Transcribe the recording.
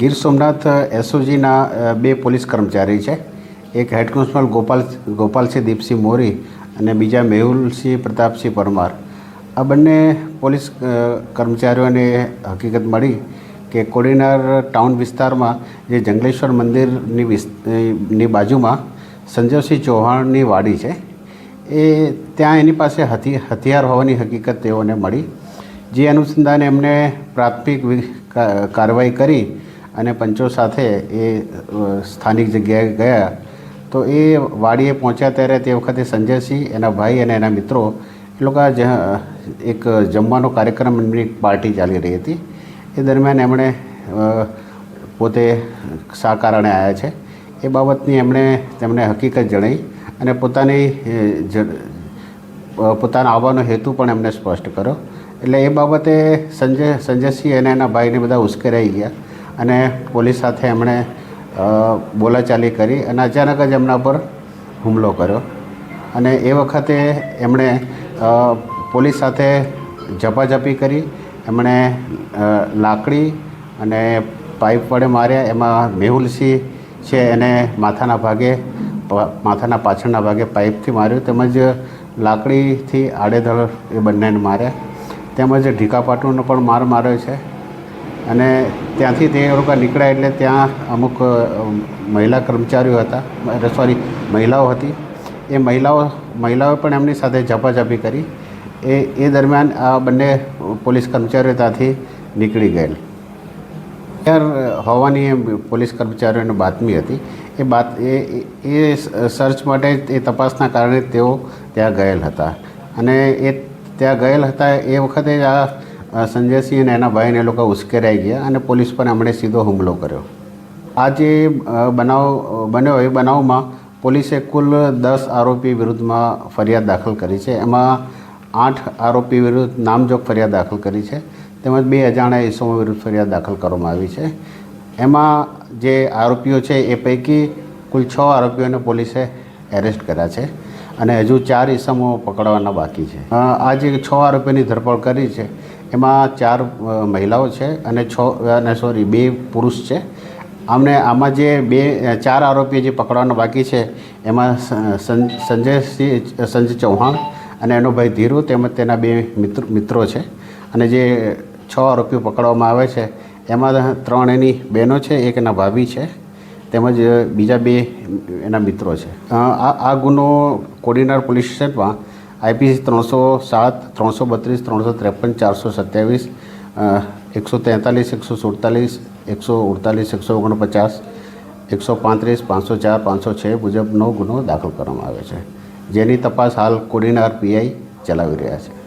ગીર સોમનાથ એસઓજીના બે પોલીસ કર્મચારી છે. એક હેડ કોન્સ્ટેબલ ગોપાલ, ગોપાલસિંહ દીપસિંહ મોરી અને બીજા મેહુલસિંહ પ્રતાપસિંહ પરમાર. આ બંને પોલીસ કર્મચારીઓને હકીકત મળી કે કોડીનાર ટાઉન વિસ્તારમાં જે જંગલેશ્વર મંદિરની ની બાજુમાં સંજયસિંહ ચૌહાણની વાડી છે. એ ત્યાં એની પાસે હથી, હથિયાર હોવાની હકીકત તેઓને મળી, જે અનુસંધાને એમને પ્રાથમિક કાર્યવાહી કરી અને પંચો સાથે એ સ્થાનિક જગ્યાએ ગયા. તો એ વાડીએ પહોંચ્યા ત્યારે તે વખતે સંજયસિંહ, એના ભાઈ અને એના મિત્રો એ લોકો એક જમવાનો કાર્યક્રમ એમની પાર્ટી ચાલી રહી હતી. એ દરમિયાન એમણે પોતે શા કારણે આવ્યા છે. એ બાબતની એમણે તેમણે હકીકત જણાવી અને પોતાની પોતાના આવવાનો હેતુ પણ એમને સ્પષ્ટ કર્યો. એટલે એ બાબતે સંજય, સંજયસિંહ અને એના ભાઈને બધા ઉશ્કેરાઈ ગયા અને પોલીસ સાથે એમણે બોલાચાલી કરી અને અચાનક જ એમના પર હુમલો કર્યો. અને એ વખતે એમણે પોલીસ સાથે ઝપાઝપી કરી, એમણે લાકડી અને પાઇપ વડે માર્યા. એમાં મેહુલસિંહ છે એને માથાના ભાગે, માથાના પાછળના ભાગે પાઇપથી માર્યું. તેમજ લાકડીથી આડેધડ એ બંનેને માર્યા તેમજ ઢીકાપાટુનો પણ માર માર્યો છે. અને ત્યાંથી તે લોકો નીકળ્યા એટલે ત્યાં અમુક મહિલા કર્મચારીઓ હતા. સોરી મહિલાઓ હતી. એ મહિલાઓ મહિલાઓ પણ એમની સાથે ઝપાઝપી કરી. એ એ દરમિયાન આ બંને પોલીસ કર્મચારીઓ ત્યાંથી નીકળી ગયેલ. હોવાની એમ પોલીસ કર્મચારીઓની બાતમી હતી. એ બાત, એ, એ- સર્ચ માટે એ તપાસના કારણે તેઓ ત્યાં ગયેલ હતા. અને એ ત્યાં ગયેલ હતા એ વખતે જ આ સંજયસિંહ અને એના ભાઈને એ લોકો ઉશ્કેરાઈ ગયા અને પોલીસ પર એમણે સીધો હુમલો કર્યો. આ જે બનાવ બન્યો એ બનાવમાં પોલીસે કુલ દસ આરોપી વિરુદ્ધમાં ફરિયાદ દાખલ કરી છે. એમાં આઠ આરોપી વિરુદ્ધ નામજોગ ફરિયાદ દાખલ કરી છે. તેમજ બે અજાણ્યા ઇસમો વિરુદ્ધ ફરિયાદ દાખલ કરવામાં આવી છે. એમાં જે આરોપીઓ છે એ પૈકી કુલ છ આરોપીઓને પોલીસે એરેસ્ટ કર્યા છે અને હજુ ચાર ઇસમો પકડવાના બાકી છે. આ જે છ આરોપીઓની ધરપકડ કરી છે, એમાં ચાર મહિલાઓ છે અને છ, અને સોરી બે પુરુષ છે. આમને આમાં જે બે ચાર આરોપીઓ જે પકડવાના બાકી છે, એમાં સંજય સંજય ચૌહાણ અને એનો ભાઈ ધીરુ તેમજ તેના બે મિત્રો મિત્રો છે. અને જે છ આરોપીઓ પકડવામાં આવે છે. એમાં ત્રણ એની બહેનો છે, એક એના ભાભી છે, તેમજ બીજા બે એના મિત્રો છે. આ આ ગુનો કોડીનાર પોલીસ સ્ટેશનમાં આઈપીસી ત્રણસો સાત, ત્રણસો બત્રીસ, ત્રણસો ત્રેપન, ચારસો સત્યાવીસ એકસો તેતાલીસ, એકસો સુડતાલીસ, એકસો અડતાલીસ એકસો ઓગણપચાસ, એકસો પાંત્રીસ, પાંચસો ચાર, પાંચસો છ મુજબનો ગુનો દાખલ કરવામાં આવે છે. જેની તપાસ હાલ કોડીનાર પીઆઈ ચલાવી રહ્યા છે.